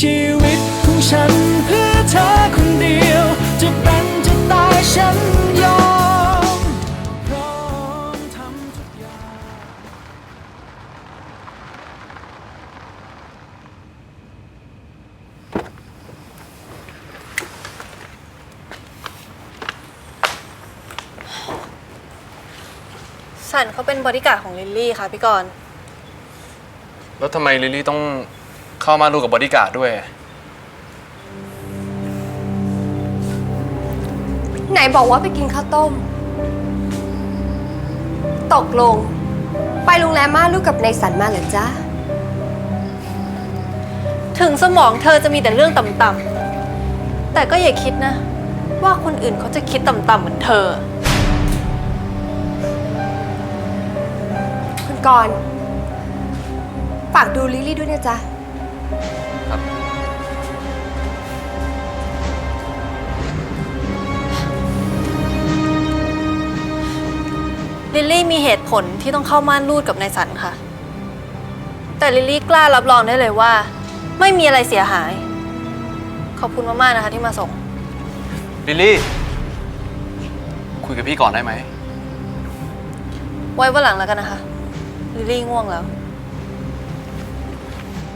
ชีวิตของฉันเพื่อเธอคนเดียว จะเป็นจะตายฉันยอมพร้อมทำทุกอย่างสันเขาเป็นบริการดของลิลลี่ค่ะพี่กรณ์ แล้วทำไมลิลลี่ต้อง เข้ามาดูกับบอดี้การ์ดด้วย ไหนบอกว่าไปกินข้าวต้ม ตกลง ไปโรงแรมม่านรูกกับนายสันมาเหรอจ๊ะ ถึงสมองเธอจะมีแต่เรื่องต่ำๆ แต่ก็อย่าคิดนะ ว่าคนอื่นเขาจะคิดต่ำๆเหมือนเธอ คุณกรณ์ฝากดูลิลลี่ด้วยนะจ๊ะ ครับ ลิลลี่มีเหตุผลที่ต้องเข้าม่านรูดกับนายสันค่ะ แต่ลิลลี่กล้ารับรองได้เลยว่า ไม่มีอะไรเสียหาย ขอบคุณมาก ๆ นะคะที่มาส่ง ลิลลี่ คุยกับพี่ก่อนได้ไหม ไว้วันหลังแล้วกันนะคะ ลิลลี่ง่วงแล้ว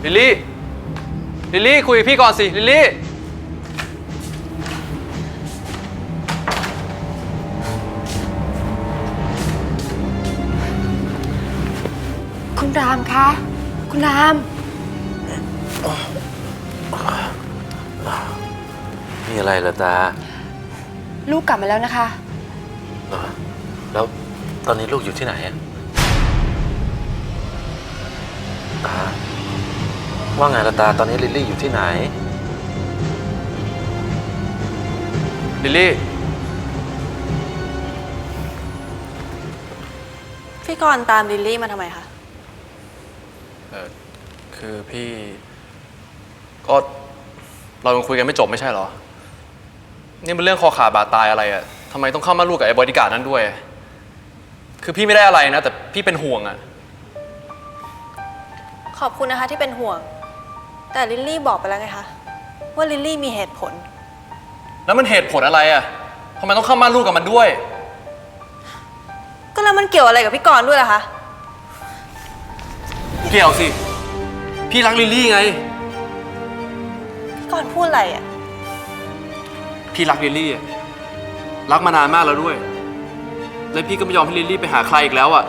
ลิลลี่ ลิลลี่คุยกับพี่ก่อนสิ ลิลลี่ คุณรามคะ คุณราม มีอะไรเหรอตาลูกกลับมาแล้วนะคะ เหรอแล้วตอนนี้ลูกอยู่ที่ไหนอะตา ว่าไงละตาตอนนี้ลิลลี่อยู่ที่ไหน ลิลลี่ พี่กรณ์ตามลิลลี่มาทำไมคะ เออคือพี่ ก็เรายังคุยกันไม่จบไม่ใช่เหรอ นี่มันเรื่องคอขาดบาดตายอะไรอะทำไมต้องเข้ามาลูกกับไอ้บอดี้การ์ดนั้นด้วย คือพี่ไม่ได้อะไรนะ แต่พี่เป็นห่วงอะขอบคุณนะคะที่เป็นห่วง แต่ลิลลี่บอกไปแล้วไงคะ ว่าลิลลี่มีเหตุผล แล้วมันเหตุผลอะไรอะทำไมต้องเข้ามาลูกกับมันด้วย ก็แล้วมันเกี่ยวอะไรกับพี่กรณ์ด้วยล่ะคะ เกี่ยวสิ พี่รักลิลลี่ไง พี่กรณ์พูดอะไรอะพี่รักลิลลี่อะรักมานานมากแล้วด้วย และพี่ก็ไม่ยอมให้ลิลลี่ไปหาใครอีกแล้วอะ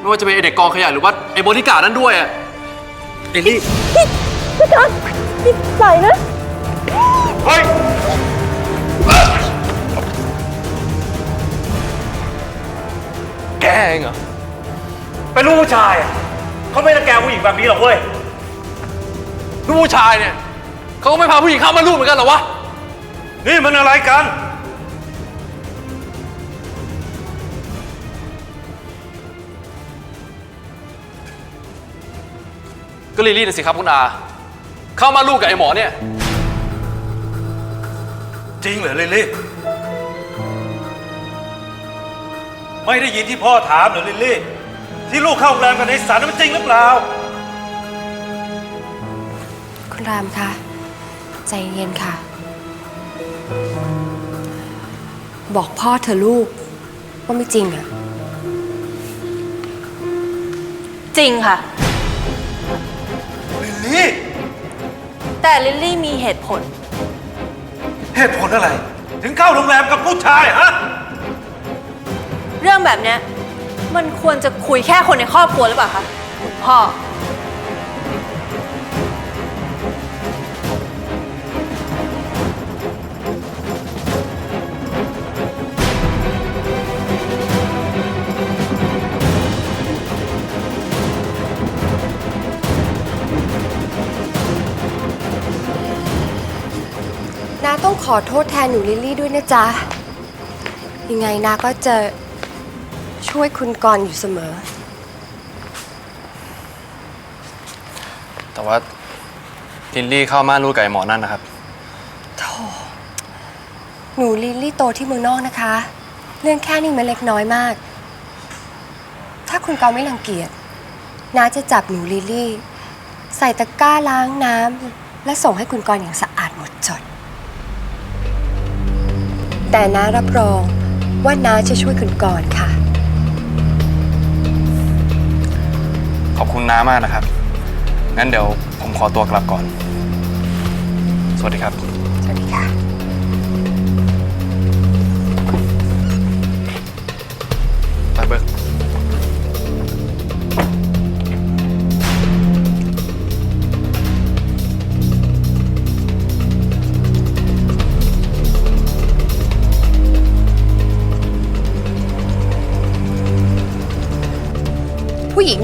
ไม่ว่าจะเป็นไอเด็กกองขยะหรือว่าไอ้บริการดนั่นด้วยอะลิลลี่ ปล่อยนะ เฮ้ย แกเองเหรอ เป็นลูกผู้ชายอะเขาไม่รังแกผู้หญิงแบบนี้หรอกเว้ย ลูกผู้ชายเนี่ย เขาก็ไม่พาผู้หญิงเข้ามาลูกเหมือนกันเหรอวะ นี่มันอะไรกัน ก็ลิลลี่น่ะสิครับคุณอา เข้ามาลูกกับไอ้หมอเนี่ย จริงเหรอลิลลี่ ไม่ได้ยินที่พ่อถามเหรอลิลลี่ ที่ลูกเข้าโรงแรมกับในสันนั้นมันจริงหรือเปล่า คุณรามคะใจเย็นค่ะ บอกพ่อเธอะลูก ว่าไม่จริงอะจริงค่ะ ลิลลี่ แต่ลิลลี่มีเหตุผล เหตุผลอะไร ถึงเข้าโรงแรมกับผู้ชายฮะ เรื่องแบบเนี้ยมันควรจะคุยแค่คนในครอบครัวหรือเปล่าคะคุณพ่อ ต้องขอโทษแทนหนูลิลลี่ด้วยนะจ๊ะ ยังไงนาก็จะช่วยคุณกรณ์อยู่เสมอ แต่ว่าลิลลี่เข้ามาลูกกับไอ้หมอนั่นนะครับหนูลิลลี่โตที่เมืองนอกนะคะ เรื่องแค่นี้มันเล็กน้อยมาก ถ้าคุณกรณ์ไม่รังเกียจน้าจะจับหนูลิลลี่ ใส่ตะกร้าล้างน้ำและส่งให้คุณกรณ์อย่างสะอาดหมดจด แต่น้ารับรองว่าน้าจะช่วยคุณกรณ์ค่ะ ขอบคุณน้ามากนะครับ งั้นเดี๋ยวผมขอตัวกลับก่อน สวัสดีครับ สวัสดีค่ะ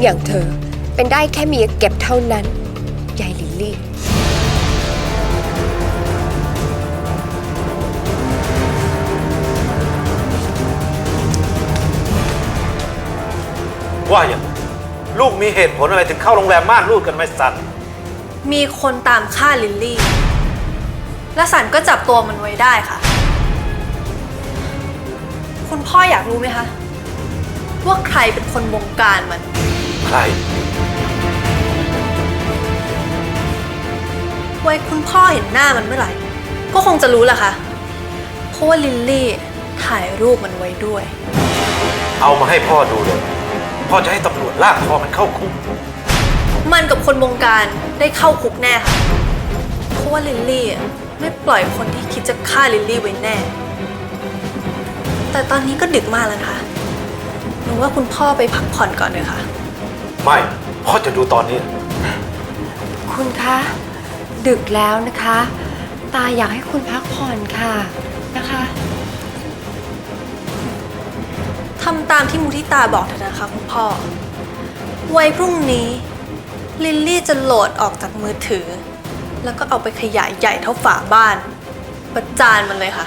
อย่างเธอ เป็นได้แค่เมียเก็บเท่านั้นยายลิลลี่ ว่าอย่างลูกมีเหตุผลอะไรถึงเข้าโรงแรมม่านรูดกันไหมสันมีคนตามฆ่าลิลลี่ และสันก็จับตัวมันไว้ได้ค่ะ คุณพ่ออยากรู้ไหมคะ ว่าใครเป็นคนบงการมัน ใคร ไว้คุณพ่อเห็นหน้ามันเมื่อไหร่ ก็คงจะรู้แหละค่ะ เพราะว่าลิลลี่ถ่ายรูปมันไว้ด้วย เอามาให้พ่อดูเลยพ่อจะให้ตำรวจลากคอมันเข้าคุก มันกับคนบงการได้เข้าคุกแน่ค่ะ เพราะว่าลิลลี่อะไม่ปล่อยคนที่คิดจะฆ่าลิลลี่ไว้แน่ แต่ตอนนี้ก็ดึกมากแล้วนะคะหนูว่าคุณพ่อไปพักผ่อนก่อนเลยค่ะ ไม่พ่อจะดูตอนนี้ คุณคะ ดึกแล้วนะคะ ตาอยากให้คุณพักผ่อนค่ะนะคะ ทำตามที่มูทิตาบอกเถอะนะคะคุณพ่อ ไว้พรุ่งนี้ ลิลลี่จะโหลดออกจากมือถือ แล้วก็เอาไปขยายใหญ่เท่าฝาบ้าน ประจานมันเลยค่ะ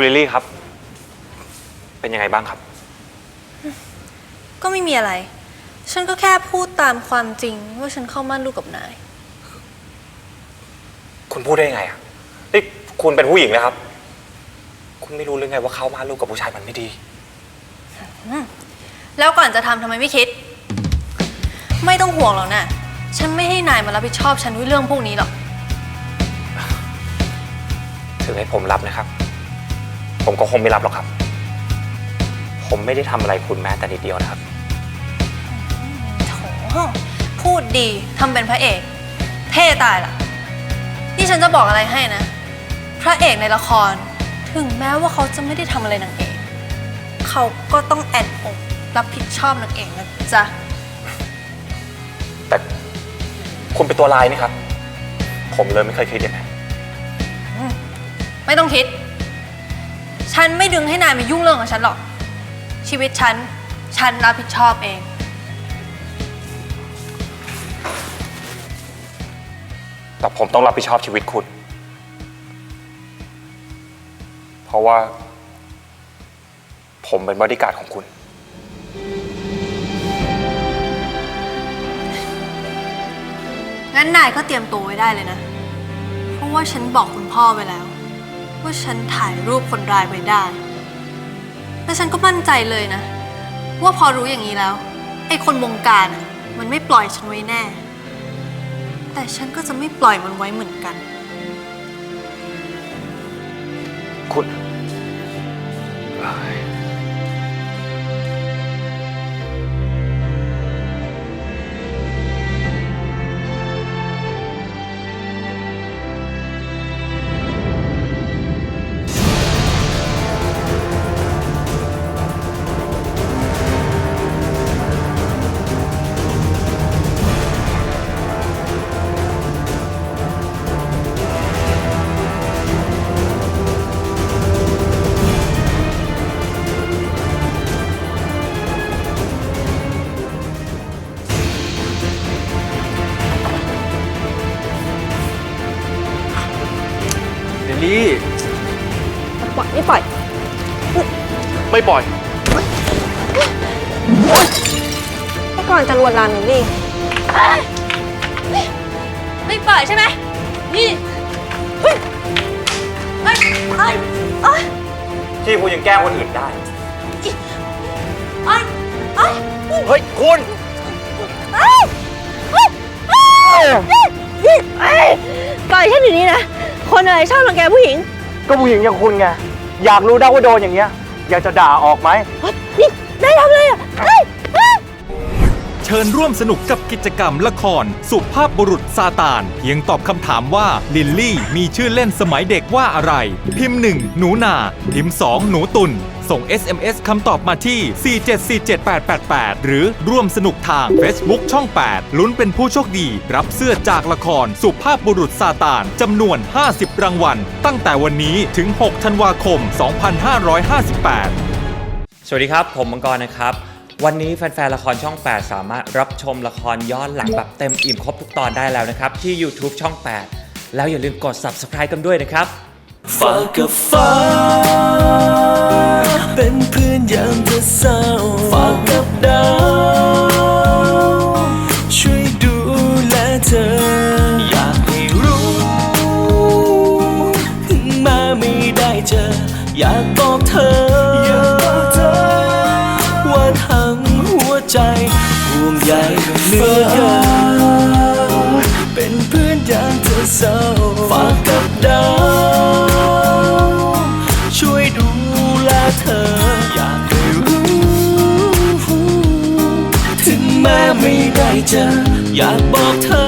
คุณลิลลี่ครับ เป็นยังไงบ้างครับ ก็ไม่มีอะไร ฉันก็แค่พูดตามความจริง ว่าฉันเข้ามั่นลูกกับนาย คุณพูดได้ยังไงอะนี่คุณเป็นผู้หญิงนะครับ คุณไม่รู้เรื่องไงว่าเขามาลูกกับผู้ชายมันไม่ดี แล้วก่อนจะทำทำไมไม่คิด ไม่ต้องห่วงหรอกนะฉันไม่ให้นายมารับผิดชอบฉันด้วยเรื่องพวกนี้หรอกถึงให้ผมรับนะครับ ผมก็คงไม่รับหรอกครับ ผมไม่ได้ทำอะไรคุณแม้แต่นิดเดียวนะครับ โถพูดดีทำเป็นพระเอก เท่ตายล่ะ นี่ฉันจะบอกอะไรให้นะ พระเอกในละคร ถึงแม้ว่าเขาจะไม่ได้ทำอะไรนางเอก เขาก็ต้องแอนอกรับผิดชอบนางเอกนะจ๊ะ แต่คุณเป็นตัวลายนี่ครับ ผมเลยไม่เคยคิดอย่างนั้น ไม่ต้องคิด ฉันไม่ดึงให้นายมายุ่งเรื่องของฉันหรอก ชีวิตฉัน ฉันรับผิดชอบเอง แต่ผมต้องรับผิดชอบชีวิตคุณ เพราะว่า ผมเป็นบอดี้การ์ดของคุณ งั้นนายก็เตรียมตัวไว้ได้เลยนะ เพราะว่าฉันบอกคุณพ่อไปแล้ว ว่าฉันถ่ายรูปคนร้ายไว้ได้ และฉันก็มั่นใจเลยนะ ว่าพอรู้อย่างนี้แล้ว ไอ้คนวงการอะมันไม่ปล่อยฉันไว้แน่ แต่ฉันก็จะไม่ปล่อยมันไว้เหมือนกัน ไม่ปล่อยก็ก่อนจะลวนลามลิลลี่ ไม่ปล่อยใช่ไหม นี่เฮ้ยเฮ้ยเฮ้ยเฮ้ยที่คุณยังแกล้งคนอื่นได้ เฮ้ยเฮ้ยเฮ้ย คุณ เฮ้ยเฮ้ยเฮ้ยนี่เฮ้ยปล่อยฉันอยู่นี่นะ คนอะไรชอบรังแกผู้หญิง ก็ผู้หญิงอย่างคุณไง อยากรู้ได้ว่าโดนอย่างเงี้ย อยากจะด่าออกไหม นี่ได้ทำเลยอะเฮ้ยเฮ้ย เชิญร่วมสนุกกับกิจกรรมละคร สุภาพบุรุษซาตาน เพียงตอบคำถามว่า ลิลลี่มีชื่อเล่นสมัยเด็กว่าอะไร พิมพ์1หนูนา พิมพ์2หนูตุน ส่ง SMS คำตอบมาที่ 4747888 หรือร่วมสนุกทาง Facebook ช่อง 8 ลุ้นเป็นผู้โชคดี รับเสื้อจากละครสุภาพบุรุษซาตานจำนวน 50 รางวัล ตั้งแต่วันนี้ถึง 6 ธันวาคม 2558สวัสดีครับ ผมมังกรนะครับ วันนี้แฟน ๆ ละครช่อง 8 สามารถรับชมละครย้อนหลังแบบเต็มอิ่มครบทุกตอนได้แล้วนะครับ ที่ YouTube ช่อง 8 แล้วอย่าลืมกด Subscribe กันด้วยนะครับ ฟ้ากับฟ้า เป็นเพื่อนยามเธอเศร้าฟ้ากับดาว ช่วยดูแลเธอ อยากให้รู้ ถึงมาไม่ได้เจอ อยากบอกเธอ ว่าทั้งหัวใจห่วงใยเหลือเกิน ได้เจอ อยากบอกเธอ